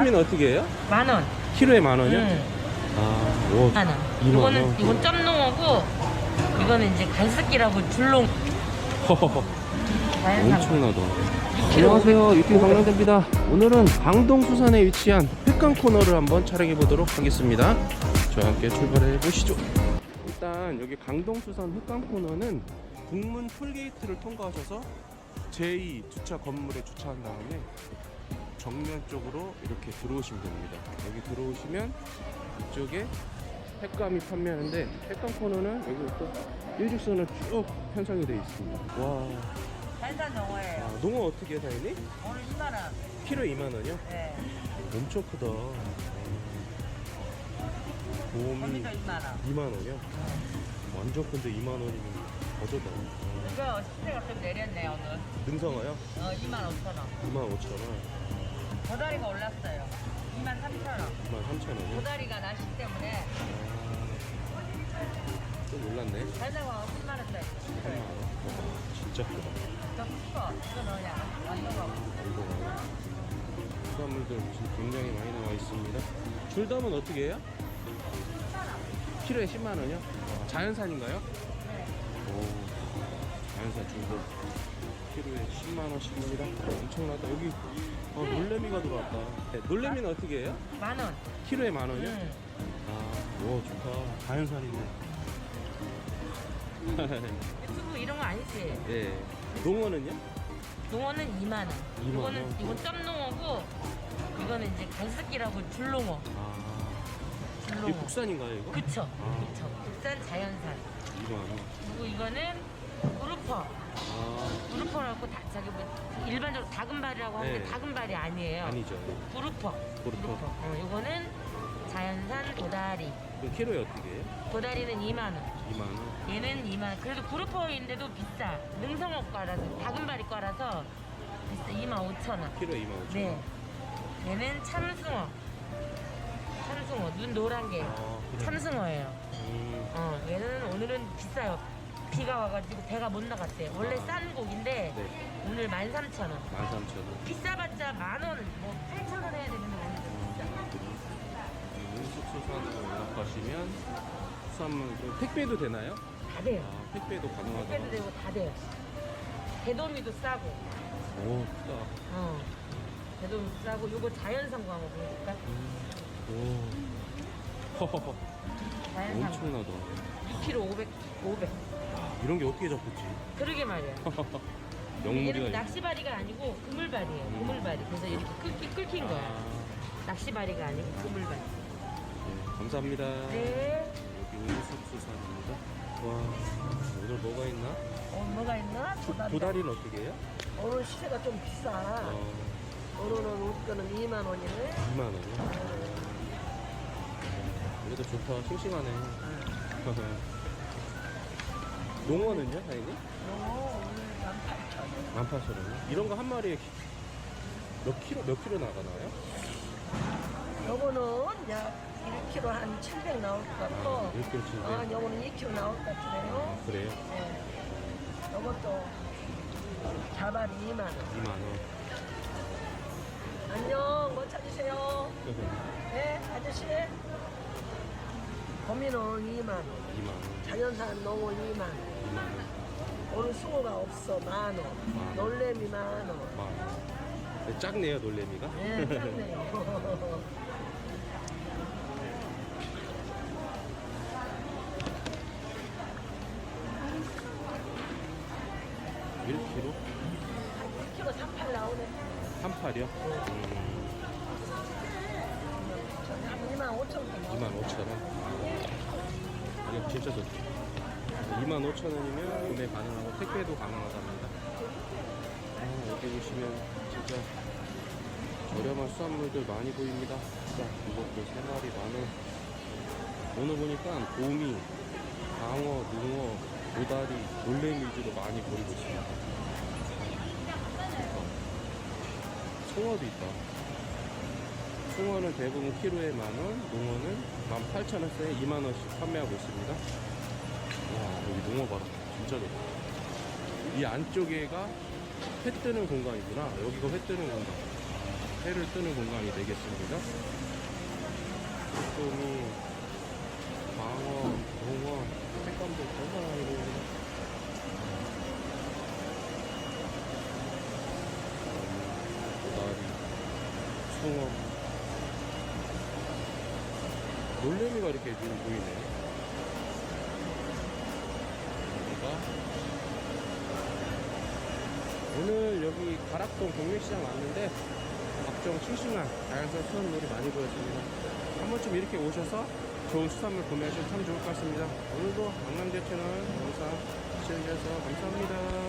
면 어떻게 해요? 만 원. 키로에 만 원이요? 응. 아, 오. 만 원. 이만 원. 이거는 이건 점농어고 이거는 이제 갈색기라고. 자연산. 엄청나다. 안녕하세요. 유튜브 방랑대입니다. 오늘은 강동 수산에 위치한 횟강 코너를 한번 촬영해 보도록 하겠습니다. 저와 함께 출발해 보시죠. 일단 여기 강동 수산 횟강 코너는 북문 톨게이트를 통과하셔서 제2 주차 건물에 주차한 다음에 정면 쪽으로 이렇게 들어오시면 됩니다. 여기 들어오시면 이쪽에 횟감이 판매하는데 횟감 코너는 여기부터 일직선으로 쭉 편성이 되어 있습니다. 와, 자연산 농어예요. 아, 농어 어떻게 사이니? 오늘 10만 원. 키로 2만 원이요? 네. 엄청 크다. 곰이 거기도 2만 원. 2만 원이요? 완전 큰데 2만 원이면 어쩌다. 이거 시세가 좀 내렸네 오늘. 능성어요? 어 2만 5천 원. 2만 5천 원, 도다리가 올랐어요. 2만 3천 원. 2만 3천 원이요? 도다리가 날씨 때문에 아, 좀 올랐네. 자연산 광어 10만 원짜리. 3만 원. 진짜 크다. 저 커. 이거. 이거 수산물들 지금 굉장히 많이 나와 있습니다. 줄담은 어떻게 해요? 키로에 10만 원이요? 자연산인가요? 네. 오, 자연산 줄도 키로에 10만 원씩입니다. 엄청나다. 여기 어, 놀래미가 들어왔다. 네, 놀래미는 어떻게 해요? 만 원. 키로에 만 원이요? 응. 아, 와 좋다. 자연산이네. 유튜브 이런 거 아니지? 예. 농어는요? 농어는 2만 원. 2만 이거는 원. 이건 점농어고 이거는 이제 갈색기라고 줄농어. 아, 줄농어. 이게 국산인가요 이거? 그쵸. 아. 그쵸. 국산 자연산. 2만 원. 그리고 이거는 아, 우루퍼라고 다 저기 뭐 일반적으로 다금발이라고 하는데 네. 다금발이 아니에요. 아니죠. 우루퍼. 우루퍼. 어, 이거는 자연산 도다리. 그럼 키로에 어떻게 해요? 도다리는 2만 원. 2만 원. 얘는 2만 원. 그래도 구루퍼인데도 비싸. 능성어 과라서 다금바리과라서 비싸. 2만 5천 원. 키로에 2만 5천 네. 원. 얘는 참숭어. 참숭어. 눈 노란 게 아, 그래. 참숭어예요. 음, 어, 얘는 오늘은 비싸요. 비가 와가지고 배가 못 나갔대. 원래 아. 싼 고기인데 네. 오늘 13,000원. 13,000원. 비싸봤자 만 원, 뭐 8,000원 해야 되는 거 아니죠? 비싸. 음, 숙소산으로 연락하시면 수산물 좀 택배도 되나요? 다 돼요. 아, 택배도 택배도 가능하다. 되고 다 돼요. 대도미도 싸고. 오, 크다. 어. 대도미 싸고 요거 자연산 광어 보여줄까? 오. 허허허. 자연산. 엄청나다. 6kg 500, 500. 이런 게 어떻게 잡혔지? 그러게 말이야. 영물이가 얘는 낚시바리가 아니고 그물바리예요. 음. 그물바리. 그래서 이렇게 끓기, 끓긴 거야. 아, 낚시바리가 아니고 그물바리. 네, 감사합니다. 네. 여기 운숙수산입니다. 와, 오늘 뭐가 있나? 어, 뭐가 있나? 도다리. 도다리는 어떻게 해요? 오늘 시세가 좀 비싸. 어, 오늘은 우리 거는 2만 원이네. 2만 원이요? 그래도 좋다. 싱싱하네. 농어는요, 사장님? 어, 오늘 18,000원. 18,000원이요? 이런 거 한 마리에 몇 킬로, 몇 킬로 나가나요? 요거는 이제 1kg 한 700 나올 것 같고, 아, 1kg 700. 어, 요거는 2kg 나올 것 같으네요. 아, 그래요? 네. 요것도 자발이 2만 원. 2만 원. 안녕, 뭐 찾으세요? 네, 아저씨. 거미는 2만 원. 2만 원. 자연산 농어 2만 원. 2만 원. 오늘 수고가 없어 만 원. 원. 놀래미 만 원. 만 원. 네, 작네요, 놀래미가. 네, 짱네요. 1kg? 1kg 38 나오네. 38이요? 한 2만 5천 원. 2만 5천 원. 이게 진짜 좋죠. 2만 5천 원이면 구매 가능하고 택배도 가능하답니다. 아, 여기 보시면 진짜 저렴한 수산물들 많이 보입니다. 자, 이것도 세 마리 만 원. 오늘 보니까 도미, 방어, 뭉어, 도다리, 놀래미 위주로 많이 보이고 있습니다. 송어도 있다. 송어는 대부분 키로에 만 원, 농어는 18,000원대에 2만 원씩 판매하고 있습니다. 와, 여기 농어 봐라. 진짜 좋다. 이 안쪽에가 회 뜨는 공간이구나. 여기가 회 뜨는 공간. 해를 뜨는 공간이 되겠습니다. 쭈꾸미, 광어, 붕어, 색감도 많이 보입니다. 도다리, 숭어, 놀래미가 이렇게 지금 보이네. 여기가 오늘 여기 가락동 공유시장 왔는데 각종 싱싱한 다양한 수산물이 많이 보였습니다. 한 번쯤 이렇게 오셔서 좋은 수산물 구매하시면 참 좋을 것 같습니다. 오늘도 강남대 채널 영상 시청해주셔서 감사합니다.